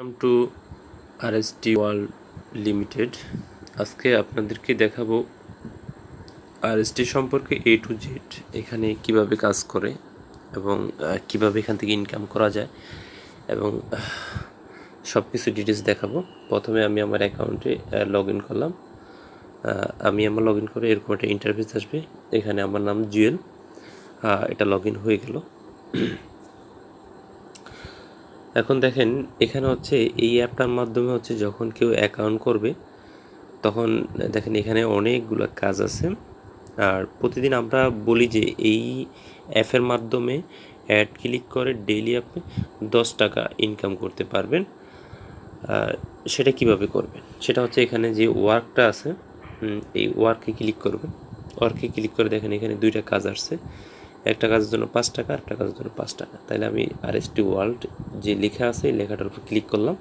Welcome to RST world limited আজকে আপনাদেরকে দেখাবো আরএসটি সম্পর্কে এ টু জেড এখানে কীভাবে কাজ করে এবং কীভাবে এখান থেকে ইনকাম করা যায় এবং সব কিছু ডিটেলস দেখাবো। প্রথমে আমি আমার অ্যাকাউন্টে লগ ইন করলাম। আমি আমার লগ ইন করে এরকম একটা ইন্টারফেস আসবে। এখানে আমার নাম জুয়েল। এটা লগ ইন হয়ে গেল। এখন দেখেন, এখানে হচ্ছে এই অ্যাপটার মাধ্যমে হচ্ছে যখন কেউ অ্যাকাউন্ট করবে, তখন দেখেন এখানে অনেকগুলো কাজ আছে। আর প্রতিদিন আমরা বলি যে এই অ্যাপের মাধ্যমে অ্যাড ক্লিক করে ডেইলি আপনি দশ টাকা ইনকাম করতে পারবেন। সেটা কীভাবে করবেন? সেটা হচ্ছে এখানে যে ওয়ার্কটা আছে এই ওয়ার্কে ক্লিক করবেন। ওয়ার্কে ক্লিক করে দেখেন এখানে দুইটা কাজ আসছে। একটা কাজের জন্য পাঁচ টাকা একটা কাজের জন্য পাঁচ টাকা। তাহলে আমি আর এস টি ওয়ার্ল্ড যে লেখা আছে, এই লেখাটার উপর ক্লিক করলাম।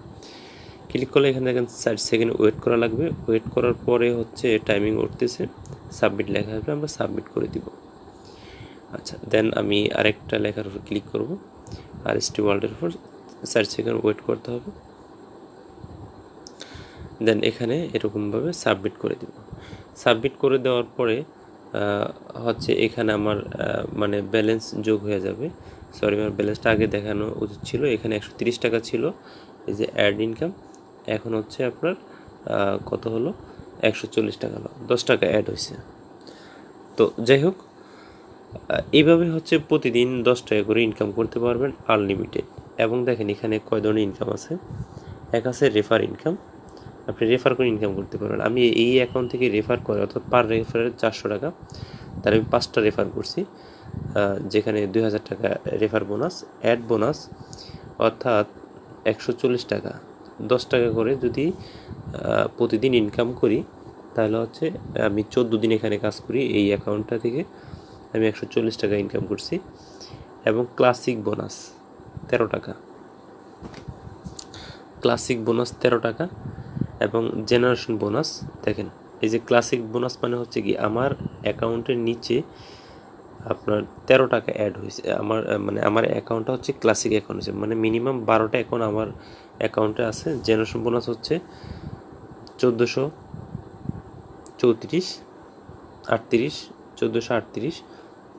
ক্লিক করলে এখানে দেখেন ষাট সেকেন্ড ওয়েট করা লাগবে। ওয়েট করার পরে হচ্ছে টাইমিং উঠতেছে, সাবমিট লেখা আসবে, আমরা সাবমিট করে দিব। আচ্ছা দেন আমি আরেকটা লেখার উপর ক্লিক করব। আর এস টি ওয়ার্ল্ডের উপর ষাট সেকেন্ড ওয়েট করতে হবে। দেন এখানে এরকমভাবে সাবমিট করে দিব। সাবমিট করে দেওয়ার পরে হচ্ছে এখানে আমার মানে ব্যালেন্স যোগ হয়ে যাবে। সরি আমার ব্যালেন্সটা আগে দেখানো উচিত ছিল। এখানে একশো টাকা ছিল। এই যে অ্যাড ইনকাম এখন হচ্ছে আপনার কত হলো? একশো চল্লিশ টাকা হলো। দশ টাকা অ্যাড হয়েছে। তো যাই হোক এইভাবে হচ্ছে প্রতিদিন দশ টাকা করে ইনকাম করতে পারবেন আনলিমিটেড এবং দেখেন এখানে কয় ধরনের ইনকাম আছে? এক আছে রেফার ইনকাম আপনি রেফার করে ইনকাম করতে পারবেন। আমি এই অ্যাকাউন্ট থেকে রেফার করে, অর্থাৎ পার রেফারের চারশো টাকা, তার আমি পাঁচটা রেফার করছি। যেখানে দুই হাজার টাকা রেফার বোনাস অ্যাড বোনাস অর্থাৎ একশো চল্লিশ টাকা। দশ টাকা করে যদি প্রতিদিন ইনকাম করি, তাহলে হচ্ছে আমি চোদ্দ দিন এখানে কাজ করি, এই অ্যাকাউন্টটা থেকে আমি একশো চল্লিশ টাকা ইনকাম করছি। এবং ক্লাসিক বোনাস তেরো টাকা। ক্লাসিক বোনাস তেরো টাকা। এবং জেনারেশন বোনাস দেখেন, এই যে ক্লাসিক বোনাস মানে হচ্ছে কি, আমার অ্যাকাউন্টের নিচে আপনার তেরো টাকা অ্যাড হয়েছে। আমার মানে আমার অ্যাকাউন্টটা হচ্ছে ক্লাসিক অ্যাকাউন্ট হচ্ছে মানে মিনিমাম বারোটা অ্যাকাউন্ট আমার অ্যাকাউন্টে আছে। জেনারেশন বোনাস হচ্ছে চোদ্দোশো চৌত্রিশ, আটত্রিশ, চোদ্দোশো আটত্রিশ।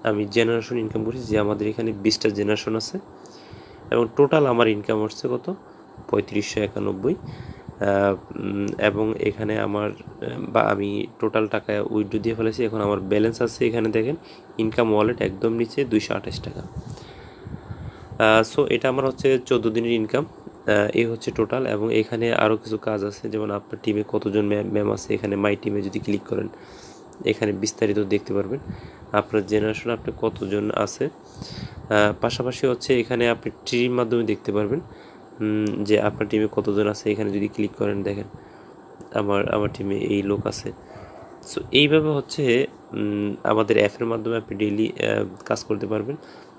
আমি জেনারেশন ইনকাম করেছি যে আমাদের এখানে বিশটা জেনারেশন আছে। এবং টোটাল আমার ইনকাম হচ্ছে কত? পঁয়ত্রিশশো একানব্বই। এবং এখানে আমার, বা আমি টোটাল টাকা উইথড্র দিয়ে ফেলেছি। এখন আমার ব্যালেন্স আছে এখানে দেখেন ইনকাম ওয়ালেট একদম নিচে দুইশো আঠাশ টাকা। সো এটা আমার হচ্ছে চোদ্দ দিনের ইনকাম এই হচ্ছে টোটাল এবং এখানে আরও কিছু কাজ আছে। যেমন আপনার টিমে কতজন ম্যাম আছে, এখানে মাই টিমে যদি ক্লিক করেন, এখানে বিস্তারিত দেখতে পারবেন। আপনার জেনারেশন আপনি কতজন আছে? পাশাপাশি হচ্ছে এখানে আপনি ট্রির মাধ্যমে দেখতে পারবেন। যে আপনার টিমে কতজন আছে, এখানে যদি ক্লিক করেন দেখেন। আমার আমার টিমে এই লোক আছে। সো এইভাবে হচ্ছে আমাদের অ্যাপের মাধ্যমে আপনি ডেইলি কাজ করতে পারবেন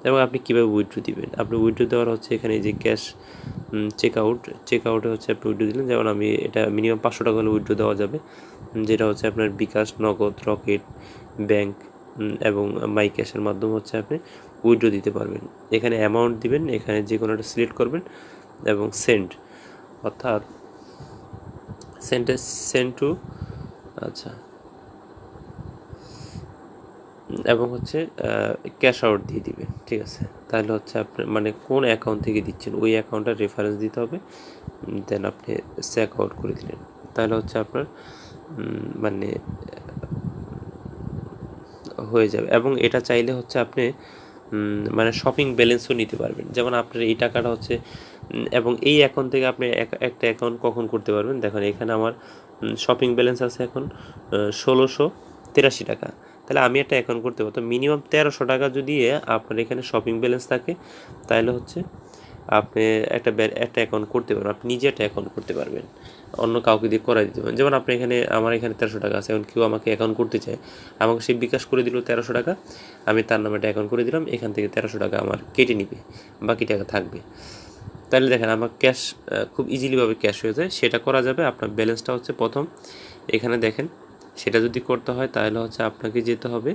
এবং আপনি কীভাবে উইথড্র দিবেন? আপনি উইথড্র দেওয়ার হচ্ছে এখানে যে ক্যাশ চেক আউট চেক আউটে হচ্ছে আপনি উইথড্র দিলেন। যেমন আমি এটা মিনিমাম পাঁচশো টাকা হলে উইথড্র দেওয়া যাবে। যেটা হচ্ছে আপনার বিকাশ, নগদ, রকেট ব্যাংক এবং মাই ক্যাশের মাধ্যমে হচ্ছে আপনি উইথড্র দিতে পারবেন। এখানে অ্যামাউন্ট দিবেন, এখানে যে কোনো একটা সিলেক্ট করবেন। এবং সেন্ড অর্থাৎ সেন্টে সেন্ট টু আচ্ছা এবং হচ্ছে ক্যাশ আউট দিয়ে দিবে, ঠিক আছে? তাহলে হচ্ছে আপনি মানে কোন অ্যাকাউন্ট থেকে দিচ্ছেন, ওই অ্যাকাউন্টটার রেফারেন্স দিতে হবে দেন আপনি চেক আউট করে দিলেন। তাহলে হচ্ছে আপনার মানে হয়ে যাবে। এবং এটা চাইলে হচ্ছে আপনি মানে শপিং ব্যালেন্সও নিতে পারবেন। যেমন আপনার এই টাকাটা হচ্ছে এবং এই অ্যাকাউন্ট থেকে আপনি এক- একটা অ্যাকাউন্ট কখন করতে পারবেন? দেখুন এখানে আমার শপিং ব্যালেন্স আছে এখন ষোলোশো তিরাশি টাকা। তাহলে আমি একটা অ্যাকাউন্ট করতে পারব মিনিমাম তেরোশো টাকা যদি আপনার এখানে শপিং ব্যালেন্স থাকে, তাহলে হচ্ছে আপনি একটা একটা অ্যাকাউন্ট করতে পারবেন, আপনি নিজে একটা অ্যাকাউন্ট করতে পারবেন। অন্য কাউকে দিয়ে করাই দিতে পারেন। যেমন আপনি এখানে, আমার এখানে তেরোশো টাকা আছে, এখন কেউ আমাকে অ্যাকাউন্ট করতে চায়, আমাকে সে বিকাশ করে দিল তেরোশো টাকা, আমি তার নামে একটা অ্যাকাউন্ট করে দিলাম, এখান থেকে তেরোশো টাকা আমার কেটে নিবে, বাকি টাকা থাকবে। তাহলে দেখেন, আমার ক্যাশ খুব ইজিলিভাবে ক্যাশ হয়ে যায়, সেটা করা যাবে, আপনার ব্যালেন্সটা হচ্ছে প্রথম। এখানে দেখেন, সেটা যদি করতে হয়, তাহলে হচ্ছে আপনাকে যেতে হবে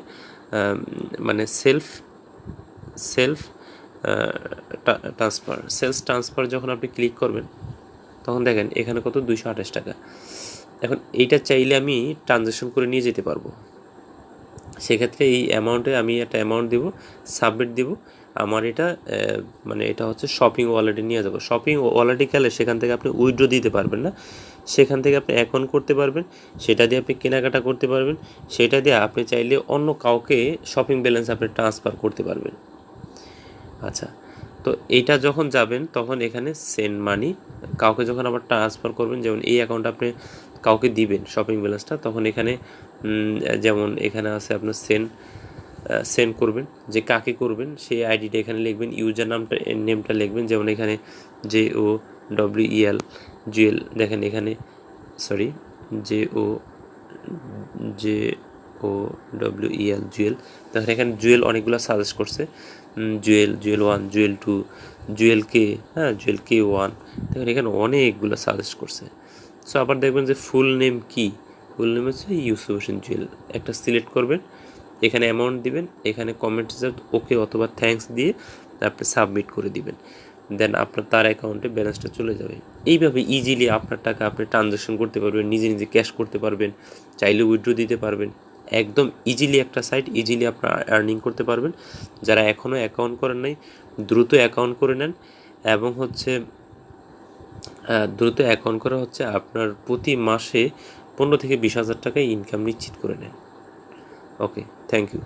মানে self self transfer sales transfer যখন আপনি ক্লিক করবেন, তখন দেখেন এখানে কত? দুইশো আঠাশ টাকা। এখন এইটা চাইলে আমি ট্রানজ্যাকশন করে নিয়ে যেতে পারব। সেক্ষেত্রে এই অ্যামাউন্টে আমি একটা অ্যামাউন্ট দেবো সাবমিট দিব। আমার এটা মানে এটা হচ্ছে শপিং ওয়ালেটে নিয়ে যাব। শপিং ওয়ালেটে গেলে সেখান থেকে আপনি উইথড্র দিতে পারবেন না। সেখান থেকে আপনি অ্যাকাউন্ট করতে পারবেন, সেটা দিয়ে আপনি কেনাকাটা করতে পারবেন। সেটা দিয়ে আপনি চাইলে অন্য কাউকে শপিং ব্যালেন্স আপনি ট্রান্সফার করতে পারবেন। আচ্ছা তো এইটা যখন যাবেন, তখন এখানে সেন্ড মানি কাউকে যখন আবার ট্রান্সফার করবেন, যেমন এই অ্যাকাউন্টে আপনি কাউকে দিবেন শপিং ব্যালেন্সটা তখন এখানে যেমন এখানে আছে আপনার সেন্ড সেন্ড করবেন, যে কাকে করবেন, সেই আইডিটা এখানে লিখবেন ইউজার নামটা নেমটা লিখবেন, যেমন এখানে J O W E L Jewel দেখেন এখানে sorry J O J O W E L Jewel দেখেন এখানে জুয়েল অনেকগুলো সাজেস্ট করছে। Jewel Jewel one Jewel two Jewel K হ্যাঁ জুয়েল কে ওয়ান দেখেন এখানে অনেকগুলো সাজেস্ট করছে। সো আবার দেখবেন যে ফুল নেম কি? ফুল নেম হচ্ছে ইউসুফ হোসেন জুয়েল একটা সিলেক্ট করবেন, এখানে অ্যামাউন্ট দিবেন, এখানে কমেন্ট ওকে অথবা থ্যাঙ্কস দিয়ে আপনি সাবমিট করে দিবেন। দেন আপনার তার অ্যাকাউন্টে ব্যালেন্সটা চলে যাবে। এইভাবে ইজিলি আপনার টাকা আপনি ট্রানজ্যাকশন করতে পারবেন, নিজে নিজে ক্যাশ করতে পারবেন, চাইলে উইথড্র দিতে পারবেন। একদম ইজিলি একটা সাইট ইজিলি আপনারা আর্নিং করতে পারবেন। যারা এখনও অ্যাকাউন্ট করেন নাই, দ্রুত অ্যাকাউন্ট করে নেন এবং হচ্ছে দ্রুত অ্যাকাউন্ট করা হচ্ছে আপনার প্রতি মাসে পনেরো থেকে বিশ হাজার টাকায় ইনকাম নিশ্চিত করে নেন। Okay thank you